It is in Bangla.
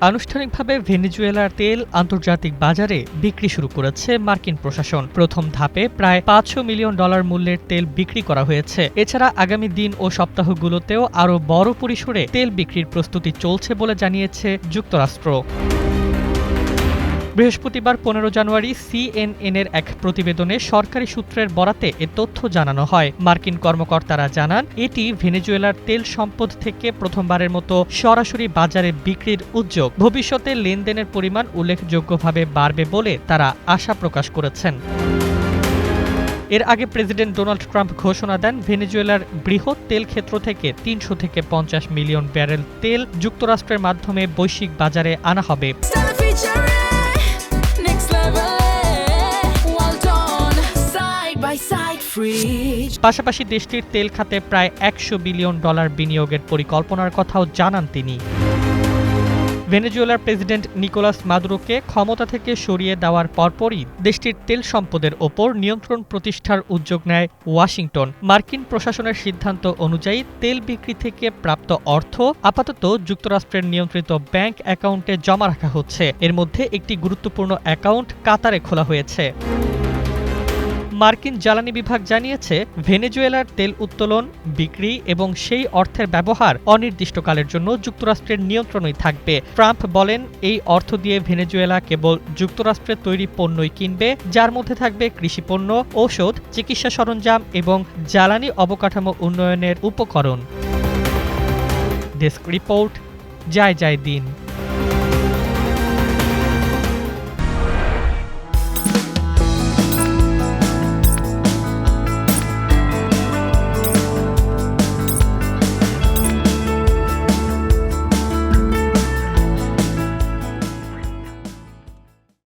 আনুষ্ঠানিকভাবে ভেনিজুয়েলার তেল আন্তর্জাতিক বাজারে বিক্রি শুরু করেছে মার্কিন প্রশাসন। প্রথম ধাপে প্রায় পাঁচশো মিলিয়ন ডলার মূল্যের তেল বিক্রি করা হয়েছে। এছাড়া আগামী দিন ও সপ্তাহগুলোতেও আরও বড় পরিসরে তেল বিক্রির প্রস্তুতি চলছে বলে জানিয়েছে যুক্তরাষ্ট্র। বৃহস্পতিবার পনেরো জানুয়ারি সিএনএনের এক প্রতিবেদনে সরকারি সূত্রের বরাতে এ তথ্য জানানো হয়। মার্কিন কর্মকর্তারা জানান, এটি ভেনেজুয়েলার তেল সম্পদ থেকে প্রথমবারের মতো সরাসরি বাজারে বিক্রির উদ্যোগ। ভবিষ্যতে লেনদেনের পরিমাণ উল্লেখযোগ্যভাবে বাড়বে বলে তারা আশা প্রকাশ করেছেন। এর আগে প্রেসিডেন্ট ডোনাল্ড ট্রাম্প ঘোষণা দেন, ভেনেজুয়েলার বৃহৎ তেল ক্ষেত্র থেকে তিনশো থেকে পঞ্চাশ মিলিয়ন ব্যারেল তেল যুক্তরাষ্ট্রের মাধ্যমে বৈশ্বিক বাজারে আনা হবে। পাশাপাশি দেশটির তেল খাতে প্রায় একশো বিলিয়ন ডলার বিনিয়োগের পরিকল্পনার কথাও জানান তিনি। ভেনেজুয়েলার প্রেসিডেন্ট নিকোলাস মাদুরোকে ক্ষমতা থেকে সরিয়ে দেওয়ার পরপরই দেশটির তেল সম্পদের ওপর নিয়ন্ত্রণ প্রতিষ্ঠার উদ্যোগ নেয় ওয়াশিংটন। মার্কিন প্রশাসনের সিদ্ধান্ত অনুযায়ী তেল বিক্রি থেকে প্রাপ্ত অর্থ আপাতত যুক্তরাষ্ট্রের নিয়ন্ত্রিত ব্যাংক অ্যাকাউন্টে জমা রাখা হচ্ছে। এর মধ্যে একটি গুরুত্বপূর্ণ অ্যাকাউন্ট কাতারে খোলা হয়েছে। মার্কিন জ্বালানি বিভাগ জানিয়েছে, ভেনেজুয়েলার তেল উত্তোলন, বিক্রি এবং সেই অর্থের ব্যবহার অনির্দিষ্টকালের জন্য যুক্তরাষ্ট্রের নিয়ন্ত্রণই থাকবে। ট্রাম্প বলেন, এই অর্থ দিয়ে ভেনেজুয়েলা কেবল যুক্তরাষ্ট্রের তৈরি পণ্যই কিনবে, যার মধ্যে থাকবে কৃষিপণ্য, ঔষধ, চিকিৎসা সরঞ্জাম এবং জ্বালানি অবকাঠামো উন্নয়নের উপকরণ। ডেস্ক রিপোর্ট যায় যায় দিন।